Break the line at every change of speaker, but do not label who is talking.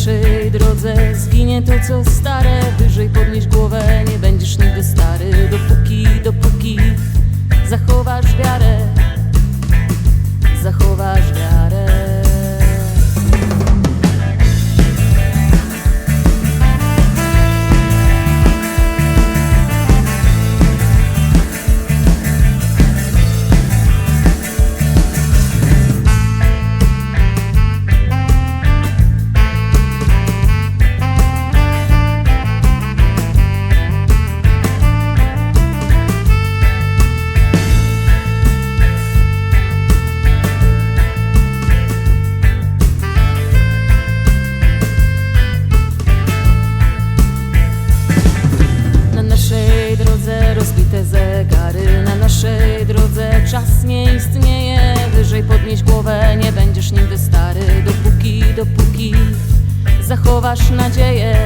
naszej drodze. Zginie to co stare. Wyżej podnieś głowę Nie będziesz nigdy stary. Dopóki, dopóki zachowasz czas nie istnieje Wyżej podnieś głowę, nie będziesz nigdy stary. Dopóki, dopóki zachowasz nadzieję